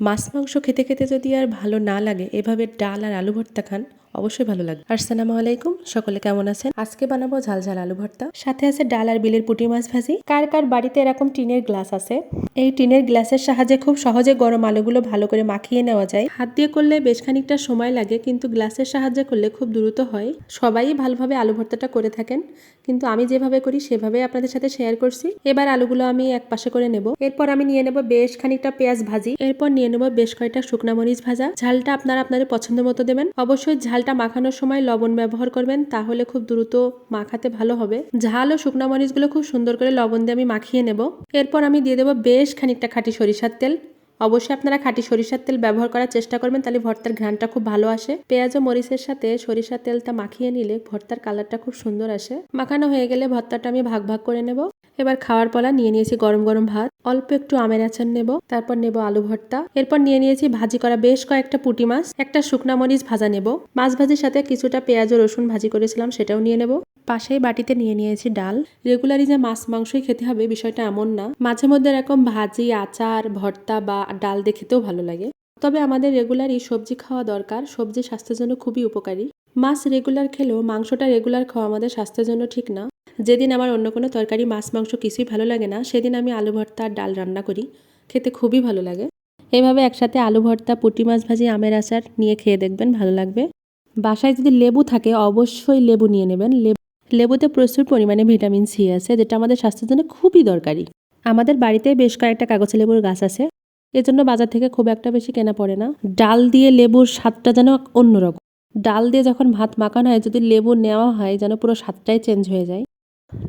মাছ মাংস খেতে খেতে যদি আর ভালো না লাগে, এভাবে ডাল আর আলু ভর্তা খান অবশ্যই ভালো লাগবে। আসসালামু আলাইকুম, সকলে কেমন আছেন? আজকে বানাবো ঝাল ঝাল আলু ভর্তা। সাথে আছে ডাল আর বিলের পুঁটি মাছ ভাজি। কার কার বাড়িতে এরকম টিনের গ্লাস আছে? এই টিনের গ্লাসের সাহায্যে খুব সহজে গরম আলুগুলো ভালো করে মাখিয়ে নেওয়া যায়। হাত দিয়ে করলে বেশ খানিকটা সময় লাগে, কিন্তু গ্লাসের সাহায্যে করলে খুব দ্রুত হয়। সবাই ভালোভাবে আলু ভর্তাটা করে থাকেন। কিন্তু আমি যেভাবে করি সেভাবে আপনাদের সাথে শেয়ার করছি। এবার আলুগুলো আমি এক পাশে করে নেব। এরপর আমি নিয়ে নেব বেশ খানিকটা পেঁয়াজ ভাজি। এরপর নিয়ে নেব বেশ কয়েকটা শুকনা মরিচ ভাজা। ঝালটা আপনারা আপনাদের পছন্দ মতো দেবেন। অবশ্যই ঝালটা মাখানোর সময় লবণ ব্যবহার করবেন, তাহলে খুব দ্রুত মাখাতে ভালো হবে। ঝাল ও শুকনা মরিচগুলো খুব সুন্দর করে লবণ দিয়ে আমি মাখিয়ে নেব। এরপর আমি দিয়ে দেবো বেশ খানিকটা খাঁটি সরিষার তেল। অবশ্যই আপনারা খাঁটি সরিষার তেল ব্যবহার করার চেষ্টা করবেন, তাহলে ভর্তার ঘ্রাণটা খুব ভালো আসে। পেঁয়াজ ও মরিচের সাথে সরিষার তেলটা মাখিয়ে নিলে ভর্তার কালারটা খুব সুন্দর আসে। মাখানো হয়ে গেলে ভর্তাটা আমি ভাগ ভাগ করে নেব। এবার খাওয়ার পলা নিয়ে নিয়েছি গরম গরম ভাত। অল্প একটু আমের আচার নেব, তারপর নেব আলু ভর্তা। এরপর নিয়ে নিয়েছি ভাজি করা বেশ কয়েকটা পুঁটি মাছ। একটা শুকনা মরিচ ভাজা নেব। মাছ ভাজির সাথে কিছুটা পেঁয়াজ ও রসুন ভাজি করেছিলাম, সেটাও নিয়ে নেব। পাশেই বাটিতে নিয়ে নিয়েছি ডাল। রেগুলারই যে মাছ মাংসই খেতে হবে বিষয়টা এমন না। মাঝে মধ্যে এরকম ভাজি, আচার, ভর্তা বা ডাল দিয়ে খেতেও ভালো লাগে। তবে আমাদের রেগুলারই সবজি খাওয়া দরকার। সবজি স্বাস্থ্যের জন্য খুবই উপকারী। মাছ রেগুলার খেলেও মাংসটা রেগুলার খাওয়া আমাদের স্বাস্থ্যের জন্য ঠিক না। যেদিন আমার অন্য কোনো তরকারি মাছ মাংস কিছুই ভালো লাগে না, সেদিন আমি আলু ভর্তা আর ডাল রান্না করি। খেতে খুবই ভালো লাগে। এভাবে একসাথে আলু ভর্তা, পুঁটি মাছ ভাজি, আমের আচার নিয়ে খেয়ে দেখবেন ভালো লাগবে। বাসায় যদি লেবু থাকে, অবশ্যই লেবু নিয়ে নেবেন। লেবু লেবুতে প্রচুর পরিমাণে ভিটামিন সি আছে, যেটা আমাদের স্বাস্থ্যের জন্য খুবই দরকারি। আমাদের বাড়িতে বেশ কয়েকটা কাগজ লেবুর গাছ আছে, এজন্য বাজার থেকে খুব একটা বেশি কেনা পড়ে না। ডাল দিয়ে লেবুর স্বাদটা যেন অন্যরকম। ডাল দিয়ে যখন ভাত মাখানো হয়, যদি লেবু নেওয়া হয়, যেন পুরো স্বাদটাই চেঞ্জ হয়ে যায়।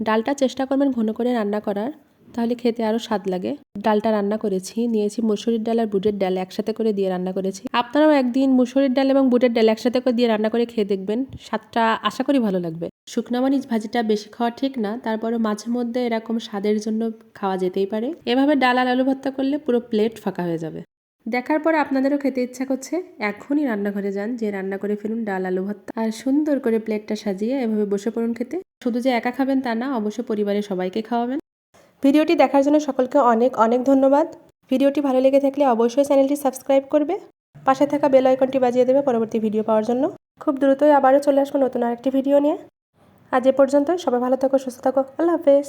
ডালটা চেষ্টা করবেন ঘন করে রান্না করার। তাহলে খেতে আরও স্বাদ লাগে। ডালটা রান্না করেছি, নিয়েছি মুসুরির ডাল আর বুটের ডাল একসাথে করে দিয়ে রান্না করেছি। আপনারাও একদিন মুসুরির ডাল এবং বুটের ডাল একসাথে করে দিয়ে রান্না করে খেয়ে দেখবেন, স্বাদটা আশা করি ভালো লাগবে। শুকনা মরিচ ভাজিটা বেশি খাওয়া ঠিক না তারপরে মাঝে মধ্যে এরকম স্বাদের জন্য খাওয়া যেতেই পারে। এভাবে ডাল আর আলু ভর্তা করলে পুরো প্লেট ফাঁকা হয়ে যাবে। দেখার পর আপনাদেরও খেতে ইচ্ছা করছে, এখনই রান্নাঘরে যান, যে রান্না করে ফেলুন ডাল আলু ভর্তা। আর সুন্দর করে প্লেটটা সাজিয়ে এভাবে বসে পড়ুন খেতে। শুধু যে একা খাবেন তা না, অবশ্য পরিবারের সবাইকে খাওয়াবেন। ভিডিওটি দেখার জন্য সকলকে অনেক অনেক ধন্যবাদ। ভিডিওটি ভালো লেগে থাকলে অবশ্যই চ্যানেলটি সাবস্ক্রাইব করবে। পাশে থাকা বেল আইকনটি বাজিয়ে দেবে পরবর্তী ভিডিও পাওয়ার জন্য। খুব দ্রুতই আবারও চলে আসব নতুন আরেকটি ভিডিও নিয়ে। আজ এ পর্যন্ত সবাই ভালো থাকো, সুস্থ থাকো। আল্লাহ হাফেজ।